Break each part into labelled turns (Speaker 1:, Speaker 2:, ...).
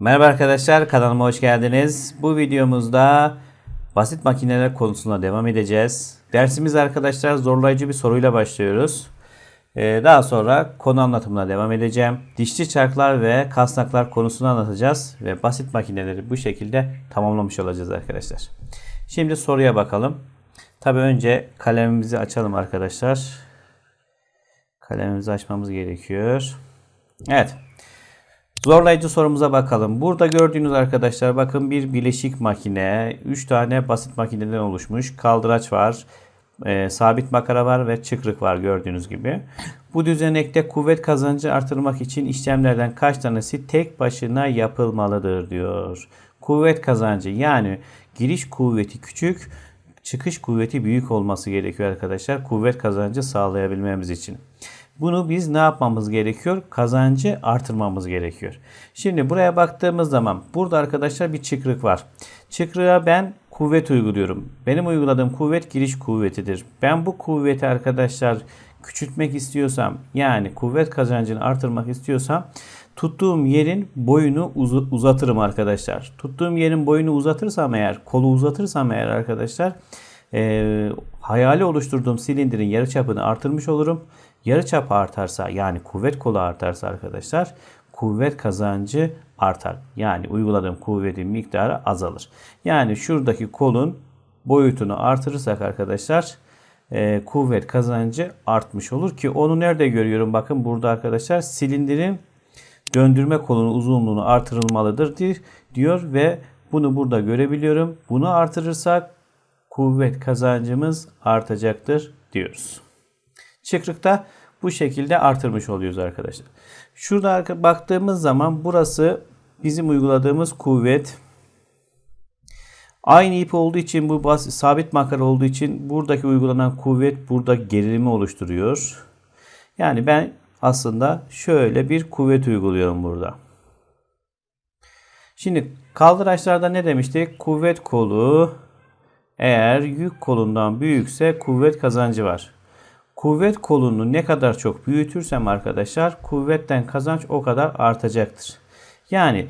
Speaker 1: Merhaba arkadaşlar kanalıma hoş geldiniz. Bu videomuzda basit makineler konusuna devam edeceğiz. Dersimiz arkadaşlar zorlayıcı bir soruyla başlıyoruz. Ee, daha sonra konu anlatımına devam edeceğim. Dişli çarklar ve kasnaklar konusunu anlatacağız ve basit makineleri bu şekilde tamamlamış olacağız arkadaşlar. Şimdi soruya bakalım. Tabi önce kalemimizi açalım arkadaşlar. Kalemimizi açmamız gerekiyor. Evet. Zorlayıcı sorumuza bakalım. Burada gördüğünüz arkadaşlar bakın bir bileşik makine. 3 tane basit makineden oluşmuş. Kaldıraç var. e, sabit makara var ve çıkrık var gördüğünüz gibi. Bu düzenekte kuvvet kazancı artırmak için işlemlerden kaç tanesi tek başına yapılmalıdır diyor. Kuvvet kazancı yani giriş kuvveti küçük, çıkış kuvveti büyük olması gerekiyor arkadaşlar. Kuvvet kazancı sağlayabilmemiz için. Bunu biz ne yapmamız gerekiyor? Kazancı artırmamız gerekiyor. Şimdi buraya baktığımız zaman burada arkadaşlar bir çıkrık var. Çıkrığa ben kuvvet uyguluyorum. Benim uyguladığım kuvvet giriş kuvvetidir. Ben bu kuvveti arkadaşlar küçültmek istiyorsam yani kuvvet kazancını artırmak istiyorsam tuttuğum yerin boyunu uz- uzatırım arkadaşlar. Tuttuğum yerin boyunu uzatırsam eğer, kolu uzatırsam eğer arkadaşlar e, hayali oluşturduğum silindirin yarıçapını artırmış olurum. Yarıçap artarsa yani kuvvet kolu artarsa arkadaşlar kuvvet kazancı artar. Yani uyguladığım kuvvetin miktarı azalır. Yani şuradaki kolun boyutunu artırırsak arkadaşlar e, kuvvet kazancı artmış olur ki onu nerede görüyorum? Bakın burada arkadaşlar silindirin döndürme kolunun uzunluğunu artırılmalıdır di- diyor ve bunu burada görebiliyorum. Bunu artırırsak kuvvet kazancımız artacaktır diyoruz. Çıkrıkta bu şekilde artırmış oluyoruz arkadaşlar. Şurada baktığımız zaman burası bizim uyguladığımız kuvvet. Aynı ip olduğu için bu bas, sabit makara olduğu için buradaki uygulanan kuvvet burada gerilimi oluşturuyor. Yani ben aslında şöyle bir kuvvet uyguluyorum burada. Şimdi kaldıraçlarda ne demiştik? Kuvvet kolu eğer yük kolundan büyükse kuvvet kazancı var. Kuvvet kolunu ne kadar çok büyütürsem arkadaşlar kuvvetten kazanç o kadar artacaktır. Yani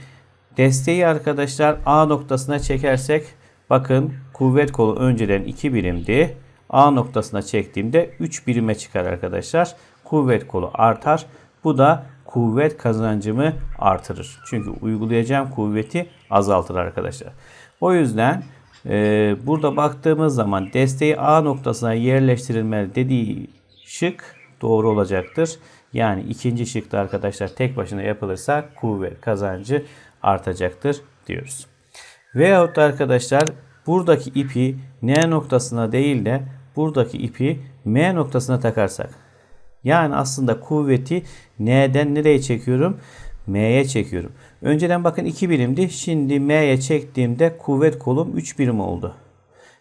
Speaker 1: desteği arkadaşlar A noktasına çekersek bakın kuvvet kolu önceden 2 birimdi. A noktasına çektiğimde 3 birime çıkar arkadaşlar. Kuvvet kolu artar. Bu da kuvvet kazancımı artırır. Çünkü uygulayacağım kuvveti azaltır arkadaşlar. O yüzden e, burada baktığımız zaman desteği A noktasına yerleştirilmeli dediği şık doğru olacaktır. Yani ikinci şıkta arkadaşlar tek başına yapılırsa kuvvet kazancı artacaktır diyoruz. Veyahut da arkadaşlar buradaki ipi N noktasına değil de buradaki ipi M noktasına takarsak. Yani aslında kuvveti N'den nereye çekiyorum? M'ye çekiyorum. Önceden bakın 2 birimdi. Şimdi M'ye çektiğimde kuvvet kolum 3 birim oldu.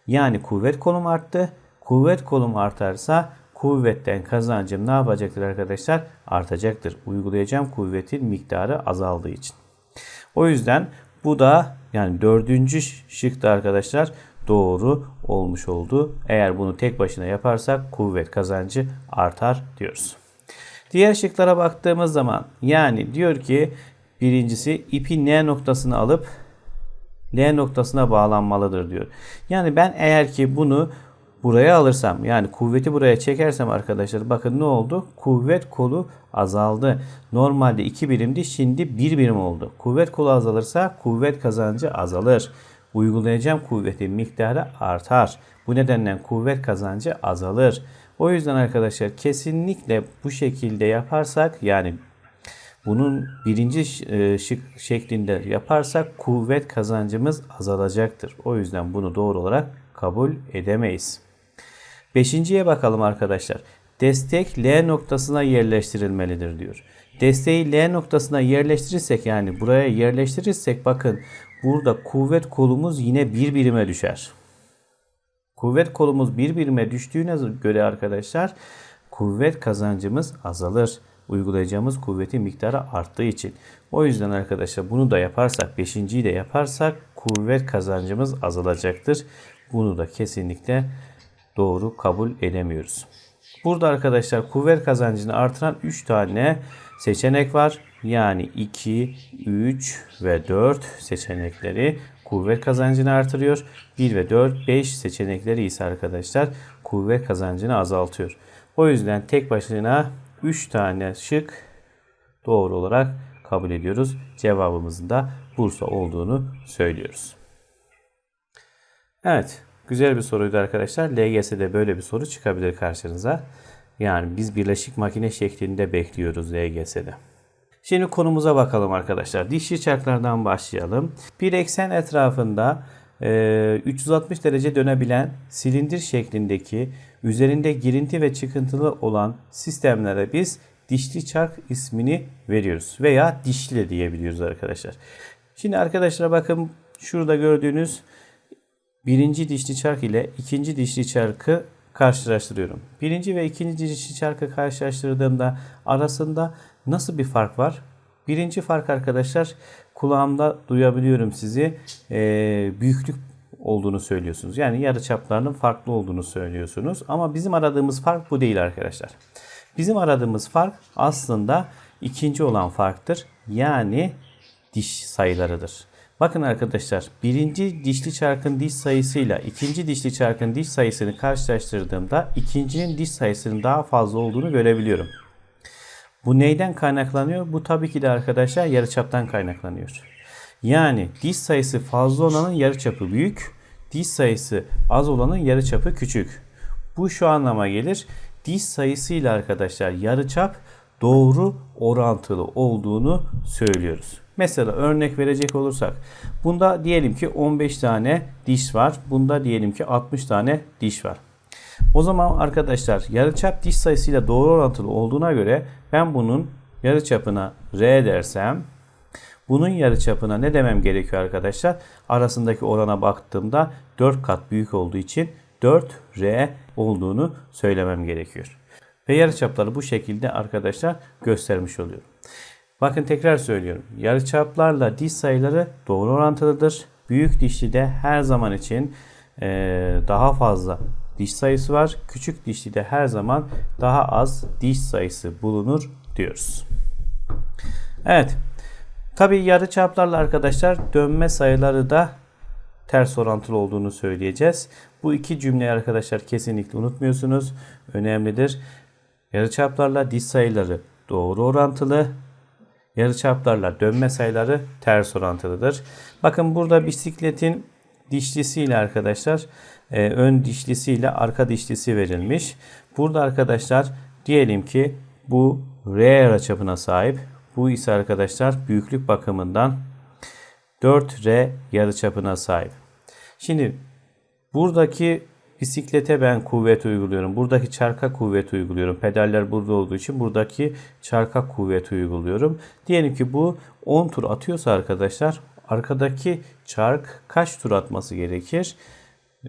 Speaker 1: Yani kuvvet kolum arttı. Kuvvet kolum artarsa kuvvetten kazancım ne yapacaktır arkadaşlar? Artacaktır. Uygulayacağım kuvvetin miktarı azaldığı için. O yüzden bu da yani dördüncü şıkta arkadaşlar doğru olmuş oldu. Eğer bunu tek başına yaparsak kuvvet kazancı artar diyoruz. Diğer şıklara baktığımız zaman yani diyor ki birincisi ipi N noktasına alıp L noktasına bağlanmalıdır diyor. Yani ben eğer ki bunu buraya alırsam yani kuvveti buraya çekersem arkadaşlar bakın ne oldu? Kuvvet kolu azaldı. Normalde 2 birimdi şimdi 1 birim oldu. Kuvvet kolu azalırsa kuvvet kazancı azalır. Uygulayacağım kuvvetin miktarı artar. Bu nedenle kuvvet kazancı azalır. O yüzden arkadaşlar kesinlikle bu şekilde yaparsak yani bunun birinci e, şık şeklinde yaparsak kuvvet kazancımız azalacaktır. O yüzden bunu doğru olarak kabul edemeyiz. Beşinciye bakalım arkadaşlar. Destek L noktasına yerleştirilmelidir diyor. Desteği L noktasına yerleştirirsek yani buraya yerleştirirsek bakın burada kuvvet kolumuz yine bir birime düşer. Kuvvet kolumuz bir birime düştüğüne göre arkadaşlar kuvvet kazancımız azalır. Uygulayacağımız kuvvetin miktarı arttığı için. O yüzden arkadaşlar bunu da yaparsak, beşinciyi de yaparsak kuvvet kazancımız azalacaktır. Bunu da kesinlikle doğru kabul edemiyoruz. Burada arkadaşlar kuvvet kazancını artıran 3 tane seçenek var. yani 2, 3 ve 4 seçenekleri kuvvet kazancını artırıyor. 1 ve 4, 5 seçenekleri ise arkadaşlar kuvvet kazancını azaltıyor. O yüzden tek başına 3 tane şık doğru olarak kabul ediyoruz. Cevabımızın da Bursa olduğunu söylüyoruz. Evet, güzel bir soruydu arkadaşlar. LGS'de böyle bir soru çıkabilir karşınıza. Yani biz birleşik makine şeklinde bekliyoruz LGS'de. Şimdi konumuza bakalım arkadaşlar. Dişli çarklardan başlayalım. Bir eksen etrafında e, 360 derece dönebilen silindir şeklindeki üzerinde girinti ve çıkıntılı olan sistemlere biz dişli çark ismini veriyoruz. Veya dişli de diyebiliyoruz arkadaşlar. Şimdi arkadaşlar bakın şurada gördüğünüz birinci dişli çark ile ikinci dişli çarkı karşılaştırıyorum. Birinci ve ikinci dişli çarkı karşılaştırdığımda arasında nasıl bir fark var? Birinci fark arkadaşlar kulağımda duyabiliyorum sizi ee, büyüklük olduğunu söylüyorsunuz. Yani yarı çaplarının farklı olduğunu söylüyorsunuz. Ama bizim aradığımız fark bu değil arkadaşlar. Bizim aradığımız fark aslında ikinci olan farktır. Yani diş sayılarıdır. Bakın arkadaşlar birinci dişli çarkın diş sayısıyla ikinci dişli çarkın diş sayısını karşılaştırdığımda ikincinin diş sayısının daha fazla olduğunu görebiliyorum. Bu neyden kaynaklanıyor? Bu tabii ki de arkadaşlar yarıçaptan kaynaklanıyor. Yani diş sayısı fazla olanın yarıçapı büyük, diş sayısı az olanın yarıçapı küçük. Bu şu anlama gelir. Diş sayısıyla arkadaşlar yarıçap doğru orantılı olduğunu söylüyoruz. Mesela örnek verecek olursak bunda diyelim ki 15 tane diş var. Bunda diyelim ki 60 tane diş var. O zaman arkadaşlar yarıçap diş sayısıyla doğru orantılı olduğuna göre ben bunun yarıçapına R dersem bunun yarıçapına ne demem gerekiyor arkadaşlar? Arasındaki orana baktığımda 4 kat büyük olduğu için 4R olduğunu söylemem gerekiyor. Ve yarıçapları bu şekilde arkadaşlar göstermiş oluyorum. Bakın tekrar söylüyorum. Yarıçaplarla diş sayıları doğru orantılıdır. Büyük dişli de her zaman için daha fazla diş sayısı var. Küçük dişli de her zaman daha az diş sayısı bulunur diyoruz. Evet. Tabi yarı çaplarla arkadaşlar dönme sayıları da ters orantılı olduğunu söyleyeceğiz. Bu iki cümleyi arkadaşlar kesinlikle unutmuyorsunuz. Önemlidir. Yarı çaplarla diş sayıları doğru orantılı. Yarı çaplarla dönme sayıları ters orantılıdır. Bakın burada bisikletin dişlisiyle arkadaşlar e, ön dişlisiyle arka dişlisi verilmiş. Burada arkadaşlar diyelim ki bu R yarıçapına sahip. Bu ise arkadaşlar büyüklük bakımından 4R yarıçapına sahip. Şimdi buradaki bisiklete ben kuvvet uyguluyorum. Buradaki çarka kuvvet uyguluyorum. Pedaller burada olduğu için buradaki çarka kuvvet uyguluyorum. Diyelim ki bu 10 tur atıyorsa arkadaşlar arkadaki çark kaç tur atması gerekir?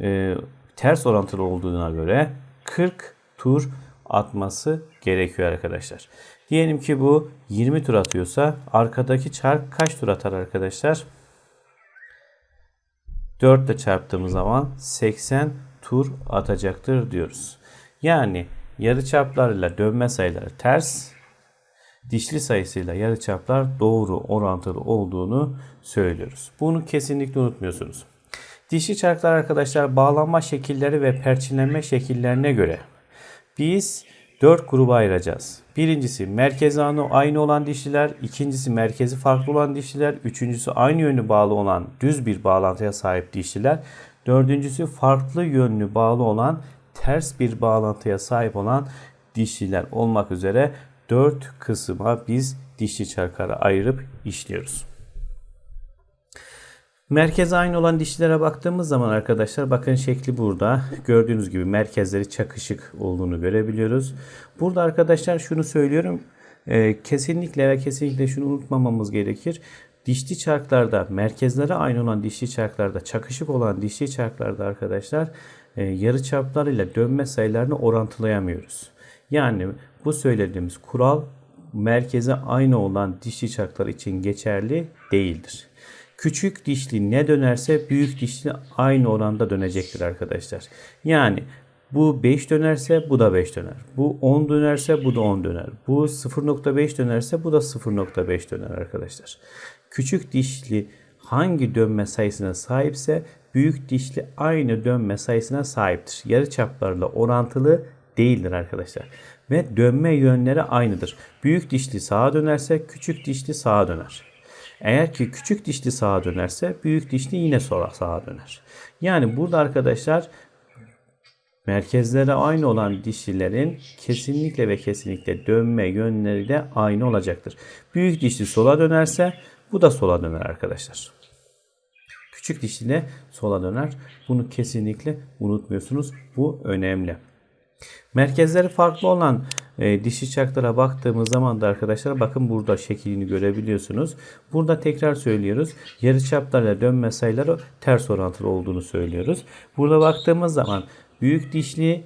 Speaker 1: Ee, ters orantılı olduğuna göre 40 tur atması gerekiyor arkadaşlar. Diyelim ki bu 20 tur atıyorsa arkadaki çark kaç tur atar arkadaşlar? 4 ile çarptığımız zaman 80 tur atacaktır diyoruz. Yani yarı çaplarla dönme sayıları ters, dişli sayısıyla yarı çaplar doğru orantılı olduğunu söylüyoruz. Bunu kesinlikle unutmuyorsunuz. Dişli çarklar arkadaşlar bağlanma şekilleri ve perçinlenme şekillerine göre biz 4 gruba ayıracağız. Birincisi merkezi aynı olan dişliler, ikincisi merkezi farklı olan dişliler, üçüncüsü aynı yönlü bağlı olan düz bir bağlantıya sahip dişliler, dördüncüsü farklı yönlü bağlı olan ters bir bağlantıya sahip olan dişliler olmak üzere 4 kısma biz dişli çarkları ayırıp işliyoruz. Merkeze aynı olan dişlere baktığımız zaman arkadaşlar bakın şekli burada. Gördüğünüz gibi merkezleri çakışık olduğunu görebiliyoruz. Burada arkadaşlar şunu söylüyorum. E, kesinlikle ve kesinlikle şunu unutmamamız gerekir. Dişli çarklarda merkezleri aynı olan dişli çarklarda çakışık olan dişli çarklarda arkadaşlar e, yarı çaplar ile dönme sayılarını orantılayamıyoruz. Yani bu söylediğimiz kural merkeze aynı olan dişli çarklar için geçerli değildir. Küçük dişli ne dönerse büyük dişli aynı oranda dönecektir arkadaşlar. Yani Bu 5 dönerse bu da 5 döner. Bu 10 dönerse bu da 10 döner. Bu 0.5 dönerse bu da 0.5 döner arkadaşlar. Küçük dişli hangi dönme sayısına sahipse büyük dişli aynı dönme sayısına sahiptir. Yarı çaplarla orantılı değildir arkadaşlar. Ve dönme yönleri aynıdır. Büyük dişli sağa dönerse küçük dişli sağa döner. Eğer ki küçük dişli sağa dönerse büyük dişli yine sola sağa döner. Yani burada arkadaşlar merkezleri aynı olan dişlilerin kesinlikle ve kesinlikle dönme yönleri de aynı olacaktır. Büyük dişli sola dönerse bu da sola döner arkadaşlar. Küçük dişli sola döner. Bunu kesinlikle unutmuyorsunuz. Bu önemli. Merkezleri farklı olan e, dişi çaklara baktığımız zaman da arkadaşlar bakın burada şeklini görebiliyorsunuz. Burada tekrar söylüyoruz. Yarıçaplarla dönme sayıları ters orantılı olduğunu söylüyoruz. Burada baktığımız zaman büyük dişli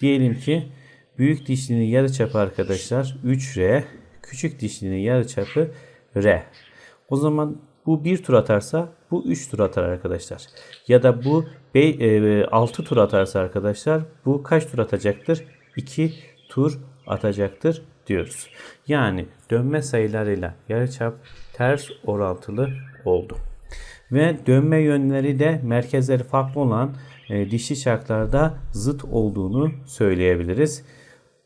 Speaker 1: diyelim ki büyük dişlinin yarıçapı arkadaşlar 3R, küçük dişlinin yarıçapı R. O zaman bu bir tur atarsa bu 3 tur atar arkadaşlar. Ya da bu 6 tur atarsa arkadaşlar bu kaç tur atacaktır? 2 tur atacaktır diyoruz. Yani dönme sayılarıyla yarıçap ters orantılı oldu. Ve dönme yönleri de merkezleri farklı olan e, dişli çarklarda zıt olduğunu söyleyebiliriz.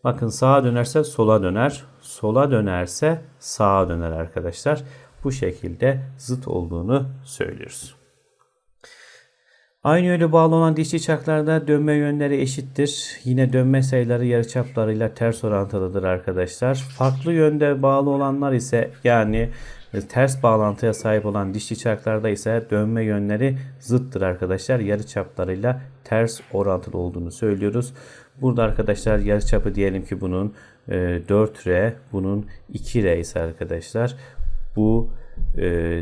Speaker 1: Bakın sağa dönerse sola döner, sola dönerse sağa döner arkadaşlar. Bu şekilde zıt olduğunu söylüyoruz. Aynı yöne bağlı olan dişli çarklarda dönme yönleri eşittir. Yine dönme sayıları yarıçaplarıyla ters orantılıdır arkadaşlar. Farklı yönde bağlı olanlar ise yani ters bağlantıya sahip olan dişli çarklarda ise dönme yönleri zıttır arkadaşlar. Yarıçaplarıyla ters orantılı olduğunu söylüyoruz. Burada arkadaşlar yarıçapı diyelim ki bunun 4R, bunun 2R ise arkadaşlar bu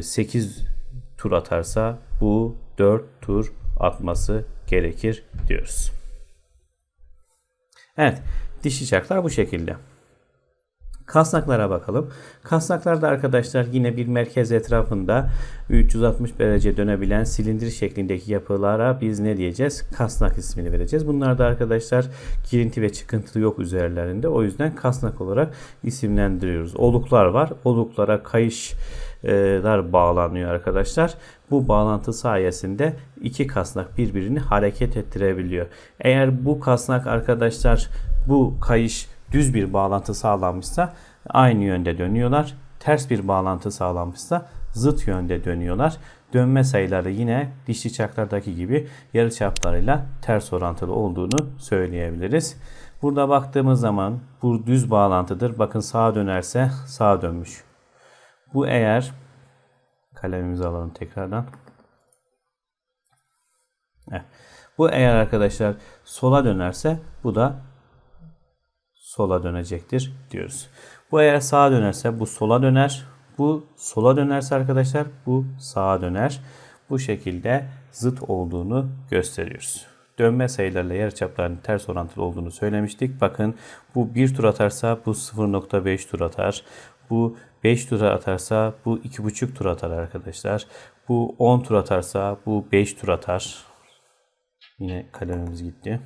Speaker 1: 8 tur atarsa bu 4 tur atması gerekir diyoruz. Evet dişi çarklar bu şekilde. Kasnaklara bakalım. Kasnaklarda arkadaşlar yine bir merkez etrafında 360 derece dönebilen silindir şeklindeki yapılara biz ne diyeceğiz? Kasnak ismini vereceğiz. Bunlar da arkadaşlar girinti ve çıkıntı yok üzerlerinde. O yüzden kasnak olarak isimlendiriyoruz. Oluklar var. Oluklara kayışlar bağlanıyor arkadaşlar. Bu bağlantı sayesinde iki kasnak birbirini hareket ettirebiliyor. Eğer bu kasnak arkadaşlar bu kayış düz bir bağlantı sağlanmışsa aynı yönde dönüyorlar. Ters bir bağlantı sağlanmışsa zıt yönde dönüyorlar. Dönme sayıları yine dişli çaklardaki gibi yarı çaplarıyla ters orantılı olduğunu söyleyebiliriz. Burada baktığımız zaman bu düz bağlantıdır. Bakın sağa dönerse sağa dönmüş. Bu eğer kalemimizi alalım tekrardan. Evet. Bu eğer arkadaşlar sola dönerse bu da sola dönecektir diyoruz. Bu eğer sağa dönerse bu sola döner. Bu sola dönerse arkadaşlar bu sağa döner. Bu şekilde zıt olduğunu gösteriyoruz. Dönme sayılarıyla yarıçapların ters orantılı olduğunu söylemiştik. Bakın bu 1 tur atarsa bu 0.5 tur atar. Bu 5 tur atarsa bu 2.5 tur atar arkadaşlar. Bu 10 tur atarsa bu 5 tur atar. Yine kalemimiz gitti.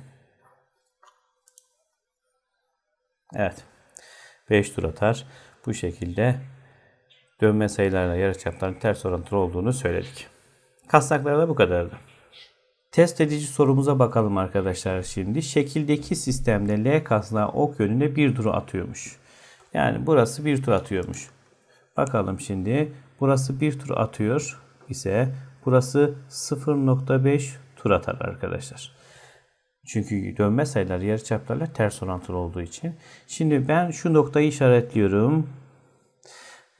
Speaker 1: Evet. 5 tur atar. Bu şekilde dönme sayılarla yarıçapların ters orantılı olduğunu söyledik. Kasnaklarda bu kadardı. Test edici sorumuza bakalım arkadaşlar şimdi. Şekildeki sistemde L kasnağı ok yönünde bir tur atıyormuş. Yani burası bir tur atıyormuş. Bakalım şimdi. Burası bir tur atıyor ise burası 0.5 tur atar arkadaşlar. Çünkü dönme sayıları yarıçaplarla ters orantılı olduğu için. Şimdi ben şu noktayı işaretliyorum.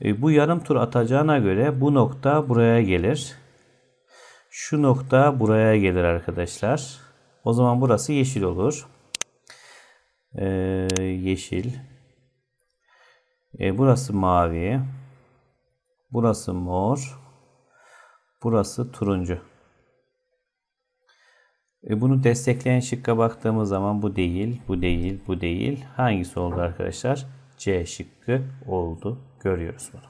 Speaker 1: E, bu yarım tur atacağına göre bu nokta buraya gelir. Şu nokta buraya gelir arkadaşlar. O zaman burası yeşil olur. Ee, yeşil. Ee, burası mavi. Burası mor. Burası turuncu. E bunu destekleyen şıkka baktığımız zaman bu değil, bu değil, bu değil. Hangisi oldu arkadaşlar? C şıkkı oldu. Görüyoruz bunu.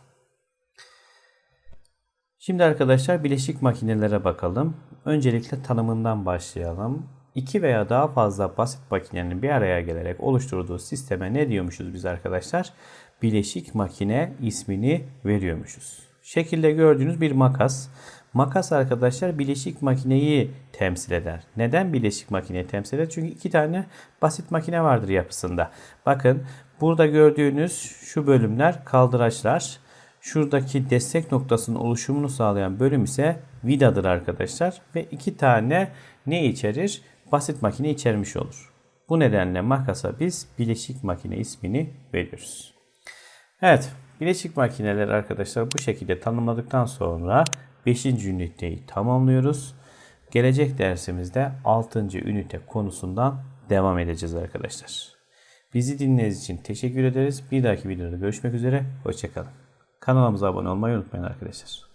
Speaker 1: Şimdi arkadaşlar bileşik makinelere bakalım. Öncelikle tanımından başlayalım. iki veya daha fazla basit makinenin bir araya gelerek oluşturduğu sisteme ne diyormuşuz biz arkadaşlar? Bileşik makine ismini veriyormuşuz. Şekilde gördüğünüz bir makas. Makas arkadaşlar bileşik makineyi temsil eder. Neden bileşik makineyi temsil eder? Çünkü iki tane basit makine vardır yapısında. Bakın burada gördüğünüz şu bölümler kaldıraçlar. Şuradaki destek noktasının oluşumunu sağlayan bölüm ise vidadır arkadaşlar. Ve iki tane ne içerir? Basit makine içermiş olur. Bu nedenle makasa biz bileşik makine ismini veriyoruz. Evet, bileşik makineler arkadaşlar bu şekilde tanımladıktan sonra 5. üniteyi tamamlıyoruz. Gelecek dersimizde 6. ünite konusundan devam edeceğiz arkadaşlar. Bizi dinlediğiniz için teşekkür ederiz. Bir dahaki videoda görüşmek üzere. Hoşçakalın. Kanalımıza abone olmayı unutmayın arkadaşlar.